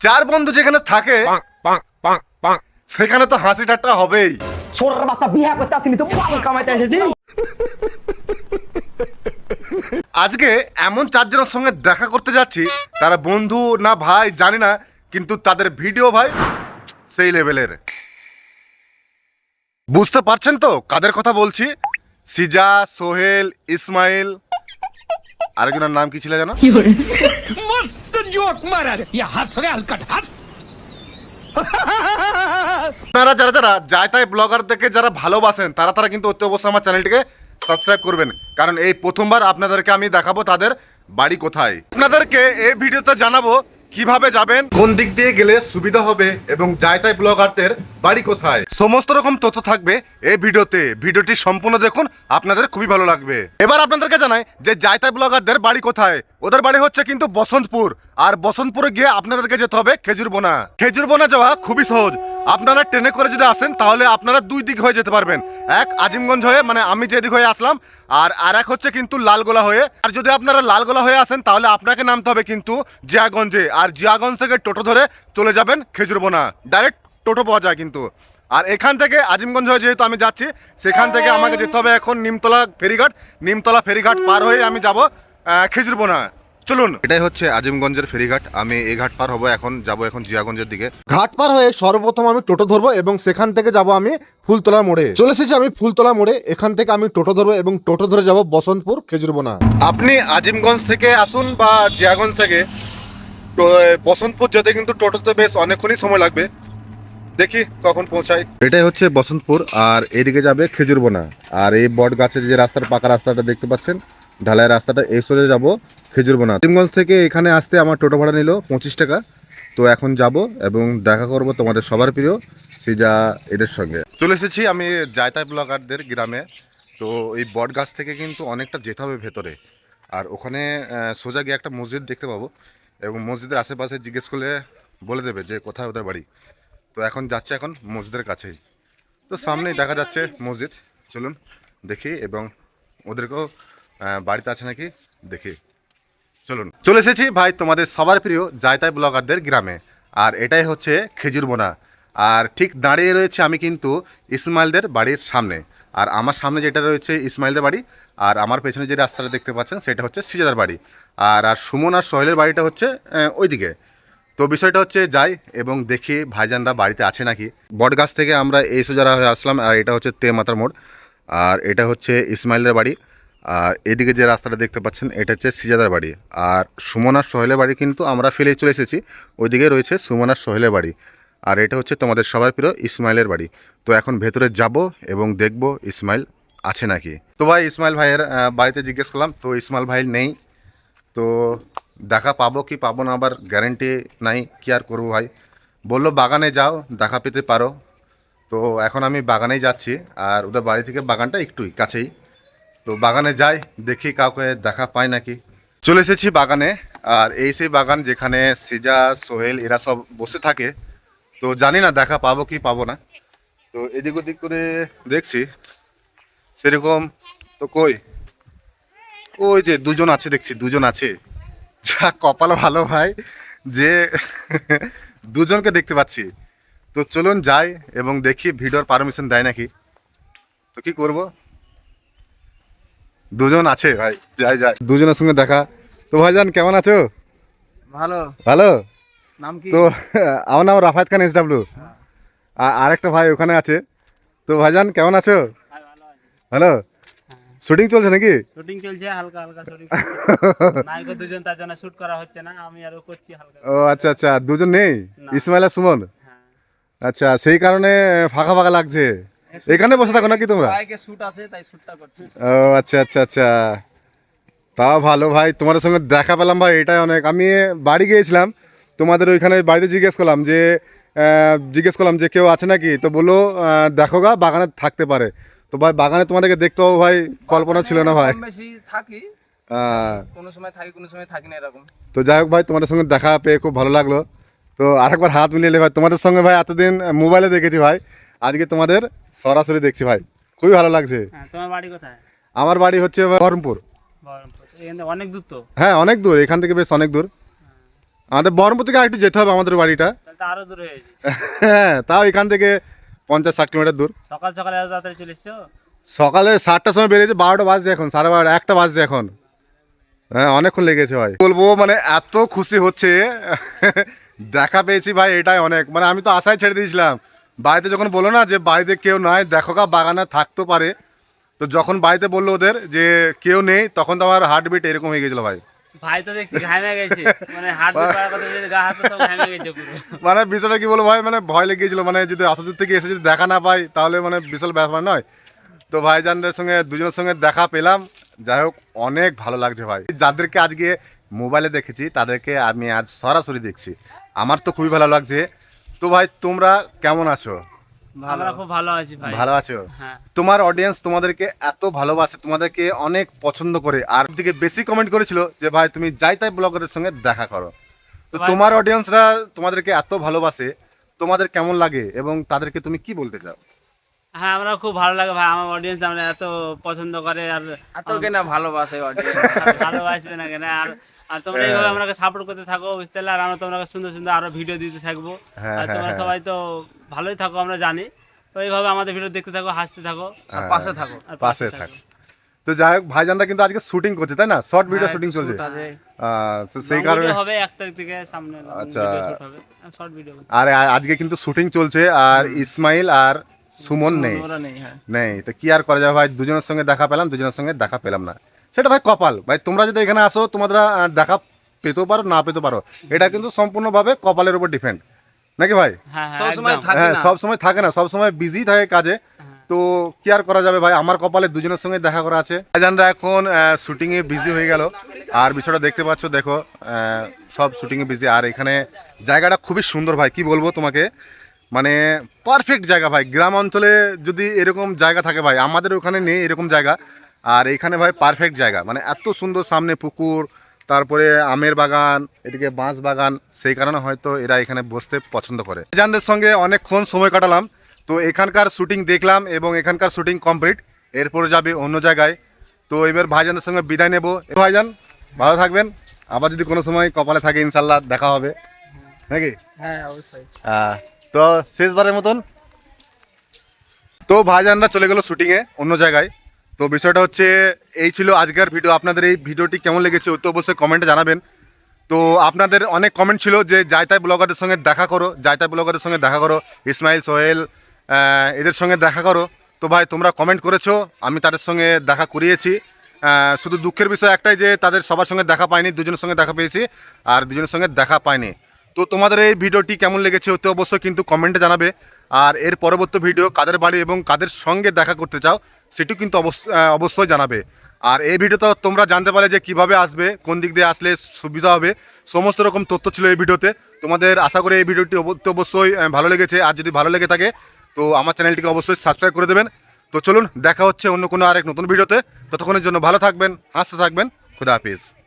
চার বন্ধু যেখানে থাকে সেখানে তো হাসি ঠাট্টা হবেই। ছোটর বাচ্চা বিয়া করতে আসিনি তো বাল কামাইতে এসেছি। আজকে এমন চারজনের সঙ্গে দেখা করতে যাচ্ছি তারা বন্ধু না ভাই জানি না কিন্তু তাদের ভিডিও ভাই সেই লেভেলের। বুঝতে পারছেন তো কাদের কথা বলছি? সিজা সোহেল ইসমাইল। আরেকজনের নাম কি ছিল জানো আপনারা যারা যারা যায় তাই ব্লগারদেরকে যারা ভালোবাসেন, তারা তারা কিন্তু অতি অবশ্যই আমার চ্যানেলটিকে সাবস্ক্রাইব করবেন। কারণ এই প্রথমবার আপনাদেরকে আমি দেখাবো তাদের বাড়ি কোথায়। আপনাদেরকে এই ভিডিওতে জানাব কীভাবে যাবেন, কোন দিক দিয়ে গেলে সুবিধা হবে এবং জায়তাই ব্লগারদের বাড়ি কোথায়। সমস্ত রকম তথ্য থাকবে এই ভিডিওতে। ভিডিওটি সম্পূর্ণ দেখুন, আপনাদের খুবই ভালো লাগবে। এবার আপনাদেরকে জানাই যে জায়তাই ব্লগারদের বাড়ি কোথায়। ওদের বাড়ি হচ্ছে কিন্তু বসন্তপুর। আর বসন্তপুরে গিয়ে আপনাদেরকে যেতে হবে খেজুরবোনা খেজুরবোনা যাওয়া খুবই সহজ। আপনারা ট্রেনে করে যদি আসেন, তাহলে আপনারা দুই দিক হয়ে যেতে পারবেন। এক আজিমগঞ্জ হয়ে মানে আমি যেদিক হয়ে আসলাম, আর আর এক হচ্ছে কিন্তু লালগোলা হয়ে। আর যদি আপনারা লালগোলা হয়ে আসেন, তাহলে আপনাকে নামতে হবে কিন্তু জিয়াগঞ্জে। আর জিয়াগঞ্জ থেকে টোটো ধরে চলে যাবেন খেজুরবোনা ডাইরেক্ট টোটো পাওয়া যায় কিন্তু। আর এখান থেকে আজিমগঞ্জ হয়ে যেহেতু আমি যাচ্ছি, সেখান থেকে আমাকে যেতে হবে এখন নিমতলা ফেরিঘাট। নিমতলা ফেরিঘাট পার হয়ে আমি যাব খেজুরবোনা চলুন। এটাই হচ্ছে আজিমগঞ্জের ফেরিঘাট। আমি এই ঘাট পার হব এখন যাব এখন জিয়াগঞ্জের দিকে। ঘাট পার হয়ে সর্বপ্রথম আমি টোটো ধরবো এবং সেখান থেকে যাব আমি ফুলতলা মোড়ে। চলে এসেছি আমি ফুলতলা মোড়ে। এখান থেকে আমি টোটো ধরবো এবং টোটো ধরে যাব বসন্তপুর খেজুরবোনা আপনি আজিমগঞ্জ থেকে আসুন বা জিয়াগঞ্জ থেকে বসন্তপুর যেতে কিন্তু টোটোতে বেশ অনেকক্ষণই সময় লাগবে। দেখি কখন পৌঁছাই। এটাই হচ্ছে বসন্তপুর আর এদিকে যাবে খেজুরবোনা আর এই বট গাছের যে রাস্তার পাকা রাস্তাটা দেখতে পাচ্ছেন ঢালাই রাস্তাটা এই সোজা যাব খেজুরবোনা আজিমগঞ্জ থেকে এখানে আসতে আমার টোটো ভাড়া নিল পঁচিশ টাকা। তো এখন যাব এবং দেখা করব তোমাদের সবার প্রিয় সিজা এদের সঙ্গে। চলে এসেছি আমি জায়তাই ব্লগারদের গ্রামে। তো এই বট গাছ থেকে কিন্তু অনেকটা যেতে হবে ভেতরে। আর ওখানে সোজা গিয়ে একটা মসজিদ দেখতে পাবো এবং মসজিদের আশেপাশে জিজ্ঞেস করলে বলে দেবে যে কোথায় ওদের বাড়ি। তো এখন যাচ্ছে এখন মসজিদের কাছেই। তো সামনেই দেখা যাচ্ছে মসজিদ। চলুন দেখি এবং ওদেরকেও বাড়িতে আছে নাকি? দেখি। চলুন। চলে এসেছি ভাই তোমাদের সবার প্রিয় জায়তাই ব্লগারদের গ্রামে। আর এটাই হচ্ছে খেজুরবোনা আর ঠিক দাঁড়িয়ে রয়েছে আমি কিন্তু ইসমাইলদের বাড়ির সামনে। আর আমার সামনে যেটা রয়েছে ইসমাইলদের বাড়ি, আর আমার পেছনে যে রাস্তাটা দেখতে পাচ্ছেন সেটা হচ্ছে সিজাদার বাড়ি। আর আর সুমন আর সোহেলের বাড়িটা হচ্ছে ওইদিকে। তো বিষয়টা হচ্ছে যাই এবং দেখি ভাইজানরা বাড়িতে আছে নাকি। বটগাছ থেকে আমরা এই সোজারা হয়ে আসলাম, আর এটা হচ্ছে তে মাতার মোড়। আর এটা হচ্ছে ইসমাইলের বাড়ি। আর এদিকে যে রাস্তাটা দেখতে পাচ্ছেন, এটা হচ্ছে সিজাদার বাড়ি। আর সুমনার সোহেলের বাড়ি কিন্তু আমরা ফেলে চলে এসেছি। ওইদিকে রয়েছে সুমনার সোহেলের বাড়ি। আর এটা হচ্ছে তোমাদের সবার প্রিয় ইসমাইলের বাড়ি। তো এখন ভেতরে যাব এবং দেখব ইসমাইল আছে নাকি। তো ভাই, ইসমাইল ভাইয়ের বাড়িতে জিজ্ঞেস করলাম, তো ইসমাইল ভাই নেই। তো দেখা পাবো কি পাবো না আবার গ্যারেন্টি নাই, কি আর করব ভাই? বলল, বাগানে যাও, দেখা পেতে পারো। তো এখন আমি বাগানেই যাচ্ছি, আর ওদের বাড়ি থেকে বাগানটা একটুই কাছেই। তো বাগানে যাই, দেখি কাউকে দেখা পাই নাকি। চলে এসেছি বাগানে, আর এই সেই বাগান যেখানে সিজা, সোহেল এরা সব বসে থাকে। তো জানি না দেখা পাবো কি পাবো না। তো এদিক ওদিক করে দেখছি, সেরকম তো কই? ওই যে দুজন আছে দেখছি, দুজন আছে। যা কপাল ভালো ভাই, যে দুজনকে দেখতে পাচ্ছি। তো চলুন যাই এবং দেখি ভিডিওর পারমিশন দেয় নাকি। তো কি করব? দুজন আছে ভাই যাই যাই। দুজনের সঙ্গে দেখা। তো ভাইজান কেমন আছো? ভালো। ভালো? নাম কি? তো আমার নাম রাফায়েত খান এস ডাব্লু আরেকটা ভাই ওখানে আছে। তো ভাইজান কেমন আছো? ভালো শুটিং চলছে নাকি? শুটিং চলছে হালকা হালকা শুটিং নায়ক দুজন তার জন্য শুট করা হচ্ছে না আমি আরও করছি হালকা। ও আচ্ছা আচ্ছা। দুজন নেই। ইসমাইল আর সুমন? হ্যাঁ। আচ্ছা সেই কারণে ফাঁকা ফাঁকা লাগছে। এখানে বসে থাকো নাকি তোমরা? বাইকে শুট আছে তাই শুটটা করছি। ও আচ্ছা আচ্ছা আচ্ছা। তাও ভালো ভাই তোমাদের সঙ্গে দেখা পেলাম ভাই এটাই অনেক। আমি বাড়ি গিয়েছিলাম তোমাদের ওইখানে বাড়িতে জিজ্ঞেস করলাম যে জিজ্ঞেস করলাম যে কেউ আছে নাকি? তো বলল দেখো গা বাগানে থাকতে পারে। তো ভাই বাগানে তোমাদেরকে দেখতে পাবো ভাই কল্পনা ছিল না ভাই। বেশি থাকি। কোনো সময় থাকি কোনো সময় থাকি না এরকম। তো যাই হোক ভাই তোমাদের সঙ্গে দেখা পেয়ে খুব ভালো লাগল। তো আরেকবার হাত মিলিয়ে ভাই তোমাদের সঙ্গে ভাই এতদিন মোবাইলে দেখেছি ভাই। আজকে তোমাদের সরাসরি দেখছি ভাই। খুবই ভালো লাগছে। হ্যাঁ তোমার বাড়ি কোথায়? আমার বাড়ি হচ্ছে বহরমপুর। অনেক দূর তো? হ্যাঁ অনেক দূর। এখান থেকে বেশ অনেক দূর। আমাদের বহরমপুর থেকে আরেকটু যেতে হবে আমাদের বাড়িটা। আরও দূর হয়ে হ্যাঁ তাও এখান থেকে পঞ্চাশ ষাট কিলোমিটার দূর। সকাল সকালে তাড়াতাড়ি চলে এসছো? সকালে সাতটার সময় বেরিয়েছে বারোটা বাজছে এখন সাড়ে বারোটা একটা বাজছে এখন। হ্যাঁ অনেকক্ষণ লেগেছে ভাই। বলব মানে এত খুশি হচ্ছে। দেখা পেয়েছি ভাই এটাই অনেক। মানে আমি তো আশায় ছেড়ে দিয়েছিলাম। বাড়িতে যখন বলল না যে বাড়িতে কেউ নাই দেখো কা বাগানে থাকতে পারে। তো যখন বাড়িতে বলল ওদের যে কেউ নেই তখন তো আমার হার্টবিট এরকম হয়ে গেছিল ভাই। ভাই তো দেখছি ঘামে গেছে। মানে হাত পাড়ার গা হাতে সব ঘামে গেছে মানে বিষয়টা কি বলব ভাই মানে ভয় লেগেছিল মানে যদি অত দূর থেকে এসে যদি দেখা না পাই তাহলে মানে বিশাল ব্যাপার নয়। তো ভাইজানদের সঙ্গে দুজনের সঙ্গে দেখা পেলাম। যাই হোক অনেক ভালো লাগছে ভাই। যাদেরকে আজকে মোবাইলে দেখেছি তাদেরকে আমি আজ সরাসরি দেখছি। আমার তো খুবই ভালো লাগছে। তো ভাই তোমরা কেমন আছো? আমরা খুব ভালো আছি ভাই। ভালো আছো? হ্যাঁ। তোমার অডিয়েন্স তোমাদেরকে এত ভালোবাসে তোমাদেরকে অনেক পছন্দ করে আর দিকে বেশি কমেন্ট করেছিল যে ভাই তুমি যাই তাই ব্লগারের সঙ্গে দেখা করো। তো তোমার অডিয়েন্সরা তোমাদেরকে এত ভালোবাসে তোমাদের কেমন লাগে এবং তাদেরকে তুমি কি বলতে চাও? হ্যাঁ আমরা খুব ভালো লাগে ভাই আমার অডিয়েন্স আমরা এত পছন্দ করে আর এত কেনা ভালোবাসে। আর ভালোবাসবে না কেন? আর আর তোমরা এইভাবে আমাকে সাপোর্ট করতে থাকো বুঝতে পারলে। আর আমরা তোমাকে সুন্দর সুন্দর আরও ভিডিও দিতে থাকব। হ্যাঁ, আর তোমরা হ্যাঁ, সবাই তো ভালোই থাকো আমরা জানি। তো এইভাবে আমাদের ভিডিও দেখতে থাকো হাসতে থাকো। আর পাশে থাকো। আর পাশে থাক। তো যাই হোক ভাইজানরা কিন্তু আজকে শুটিং করছে তাই না? শর্ট ভিডিও হ্যাঁ, শুটিং চলছে। আছে। সেই কারণে হবে এক তারিখ থেকে সামনে আচ্ছা। শর্ট ভিডিও আর আজকে কিন্তু শুটিং চলছে আর ইসমাইল আর সুমন নেই হ্যাঁ। নেই। তো কি আর করা যাবে ভাই? দুজনের সঙ্গে দেখা পেলাম দুজনের সঙ্গে দেখা পেলাম না। সেটা ভাই কপাল। ভাই তোমরা যদি এখানে আসো তোমরা দেখা পেতেও পারো না পেতে পারো। এটা কিন্তু সম্পূর্ণভাবে কপালের উপর ডিপেন্ড। নাকি ভাই? হ্যাঁ হ্যাঁ সবসময় থাকে হ্যাঁ না। সব সময় থাকে না সব সময় বিজি থাকে কাজে। তো কি আর করা যাবে ভাই? আমার কপালে দুজনের সঙ্গে দেখা করা আছে। ভাইজানরা এখন শুটিং এ বিজি হয়ে গেল। আর বিষয়টা দেখতে পাচ্ছ দেখো আহ, সব শুটিং এ বিজি আর এখানে জায়গাটা খুবই সুন্দর ভাই কি বলব তোমাকে? মানে পারফেক্ট জায়গা ভাই। গ্রাম অঞ্চলে যদি এরকম জায়গা থাকে ভাই আমাদের ওখানে নেই এরকম জায়গা। আর এখানে ভাই পারফেক্ট জায়গা। মানে এত সুন্দর সামনে পুকুর তারপরে আমের বাগান এদিকে বাঁশ বাগান সেই কারণে হয়তো এরা এখানে বসতে পছন্দ করে। জানদের সঙ্গে অনেকক্ষণ সময় কাটালাম তো এখানকার শুটিং দেখলাম এবং এখানকার শুটিং কমপ্লিট এরপরে যাবে অন্য জায়গায়। তো এবার ভাইজানের সঙ্গে বিদায় নেব। ভাইজান ভালো থাকবেন। আবার যদি কোনো সময় কপালে থাকে ইনশাল্লাহ দেখা হবে। নাকি? হ্যাঁ অবশ্যই। আহ, তো শেষবারের মতন। তো ভাইজানরা চলে গেল শুটিংয়ে অন্য জায়গায়। তো বিষয়টা হচ্ছে এই ছিল আজকের ভিডিও আপনাদের এই ভিডিওটি কেমন লেগেছে তো অবশ্যই কমেন্টে জানাবেন। তো আপনাদের অনেক কমেন্ট ছিল যে যাইতাই ব্লগারের সঙ্গে দেখা করো যাইতাই ব্লগারের সঙ্গে দেখা করো, ইসমাইল, সোহেল এদের সঙ্গে দেখা করো। তো ভাই, তোমরা কমেন্ট করেছ, আমি তাদের সঙ্গে দেখা করিয়েছি। শুধু দুঃখের বিষয় একটাই যে, তাদের সবার সঙ্গে দেখা পাইনি, দুজনের সঙ্গে দেখা পেয়েছি, আর দুজনের সঙ্গে দেখা পাইনি। তো তোমাদের এই ভিডিওটি কেমন লেগেছে অতি অবশ্যই কিন্তু কমেন্টে জানাবে। আর এর পরবর্তী ভিডিও কাদের বাড়ি এবং কাদের সঙ্গে দেখা করতে চাও, সেটিও কিন্তু অবশ্য- অবশ্যই জানাবে। আর এই ভিডিওতে তোমরা জানতে পারলে যে কীভাবে আসবে, কোন দিক দিয়ে আসলে সুবিধা হবে, সমস্ত রকম তথ্য ছিল এই ভিডিওতে। তোমাদের আশা করি এই ভিডিওটি অব- অবশ্যই ভালো লেগেছে। আর যদি ভালো লেগে থাকে, তো আমার চ্যানেলটিকে অবশ্যই সাবস্ক্রাইব করে দেবেন। তো চলুন, দেখা হচ্ছে অন্য কোনো আরেক নতুন ভিডিওতে। ততক্ষণের জন্য ভালো থাকবেন, হাসতে থাকবেন। খুদা হাফিজ।